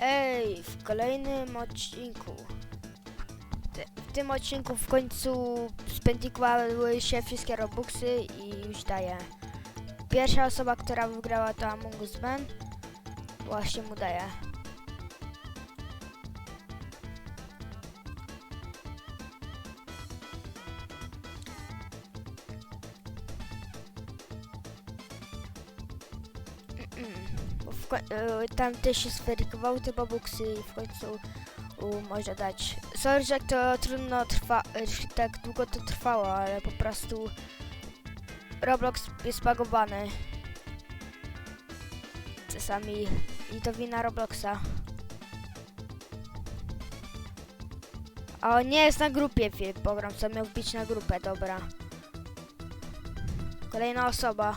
Hej, w kolejnym odcinku. W tym odcinku w końcu spędzikowały się wszystkie robuxy i już daję. Pierwsza osoba, która wygrała to Among Us Man. Właśnie mu daję. E, tam też się zweryfikowały te bobuksy i w końcu u, można dać. Sorry, że to trudno trwa, e, tak długo to trwało, ale po prostu Roblox jest bagowany. Czasami i to wina Robloxa. A on nie jest na grupie, program co miał wbić na grupę, dobra. Kolejna osoba.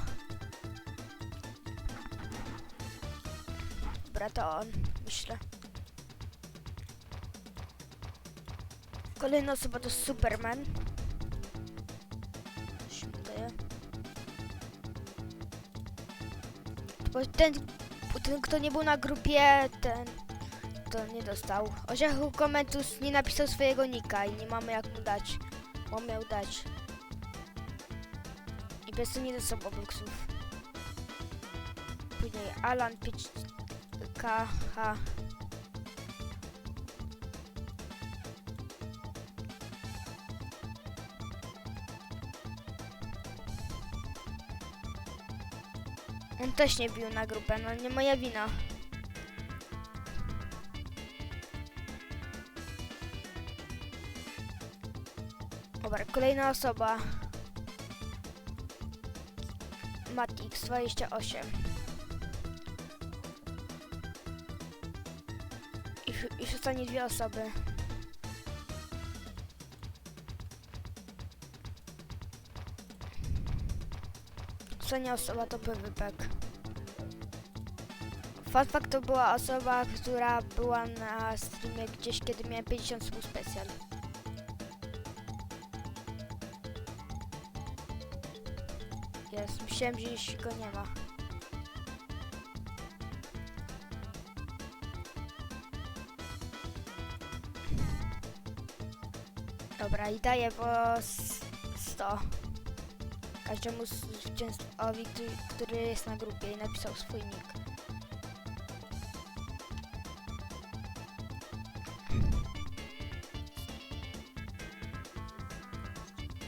Dobra, to on, myślę. Kolejna osoba to Superman. Się wydaje. Bo ten, ten, kto nie był na grupie, ten to nie dostał. Orzechu Komentus nie napisał swojego nika i nie mamy jak mu dać. Bo miał dać. I bez nie dostał boxów. Później Alan 5 KH. On też nie bił na grupę, no nie moja wina. Dobra, kolejna osoba. Matix 28. I ostatnie dwie osoby. Ostatnia osoba to PWPek. Fact to była osoba, która była na streamie gdzieś, kiedy miałem 50 słów specjal. Jest, myślałem, że go nie ma. Dobra, i daję po s- 100 każdemu zwycięstwowi, który, jest na grupie i napisał swój nick.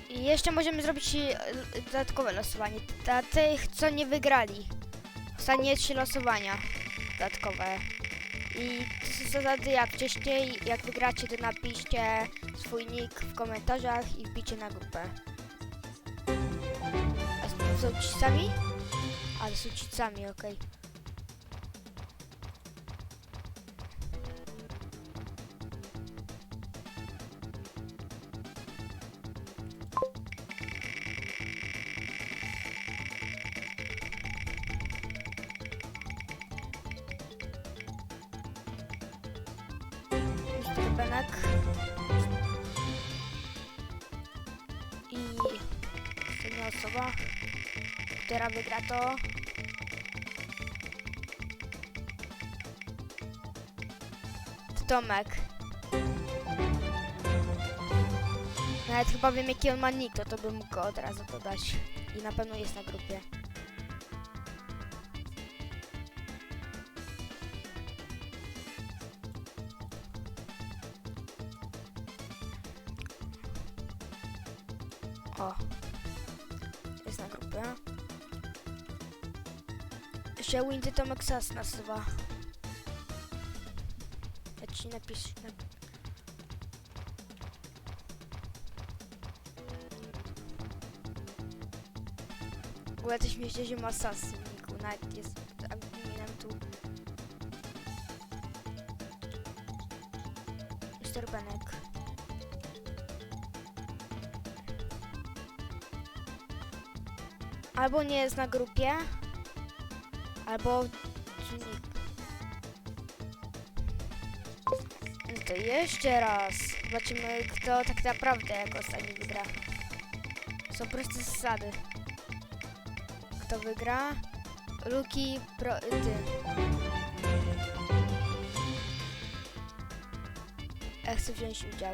I jeszcze możemy zrobić e, dodatkowe losowanie. Dla tych, co nie wygrali. Stanie trzy losowania dodatkowe. I zasady jak wcześniej, jak wygracie, to napiszcie swój nick w komentarzach i wbicie na grupę. A są ci sami? Ale są ci sami, okej. Mr. Ostatnia osoba, która wygra to Tomek. Nawet chyba wiem jaki on ma nick, to, to bym mógł go od razu dodać. I na pewno jest na grupie. O. Jest na grupie. Się Windy Tomek Sas nazywa. Ja ci napiszę. Na... W ogóle też myślę, że ma Sas w niku. Nawet jest adminem tu. Mr. Benek. Albo nie jest na grupie, albo. No to jeszcze raz. Zobaczymy, kto tak naprawdę jako ostatni wygra. Są proste zasady. Kto wygra? Luki, pro, ty. Ja chcę wziąć udział.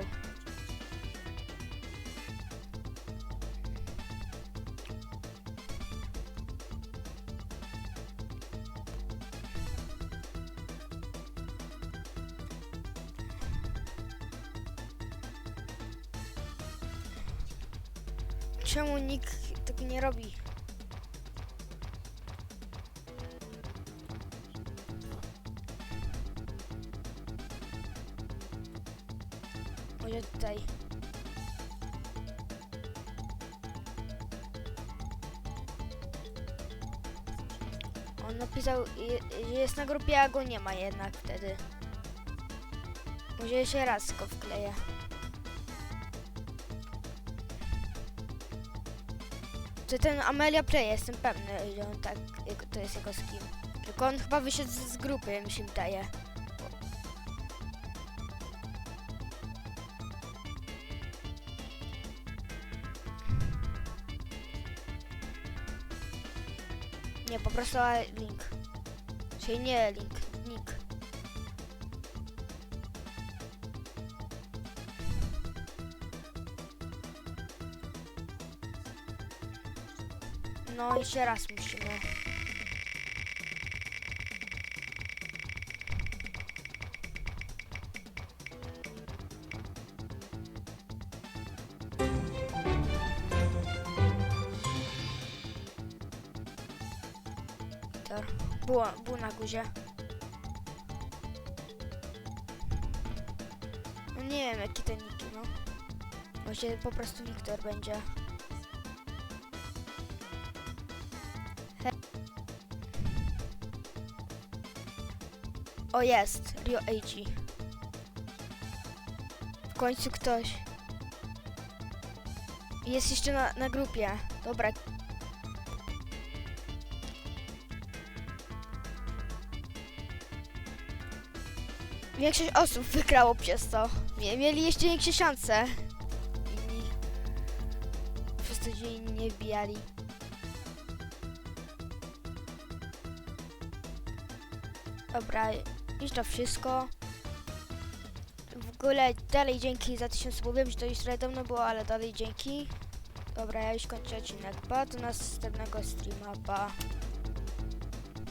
Czemu nikt tego nie robi? Może tutaj. On napisał, że jest na grupie, a go nie ma jednak wtedy. Może jeszcze raz go wkleję. To ten Amelia Play, jestem pewny, że on tak, to jest jego skin. Tylko on chyba wyszedł z, z grupy, mi się wydaje. Nie, po prostu link. Czyli nie link, No, jeszcze raz musimy. Tor. Było, było na górze. No nie wiem, jaki ten niki, no. Może po prostu Wiktor będzie. O jest, Rio AG. W końcu ktoś. Jest jeszcze na, na grupie. Dobra. Większość osób wygrało przez to. Mie- Mieli jeszcze większe szanse. Inni. Przez to, inni nie wbijali. Dobra, już to wszystko. W ogóle dalej dzięki za 1000 subów. Wiem, że to już dawno było, ale dalej dzięki. Dobra, ja już kończę odcinek. Pa, do następnego streama. Pa.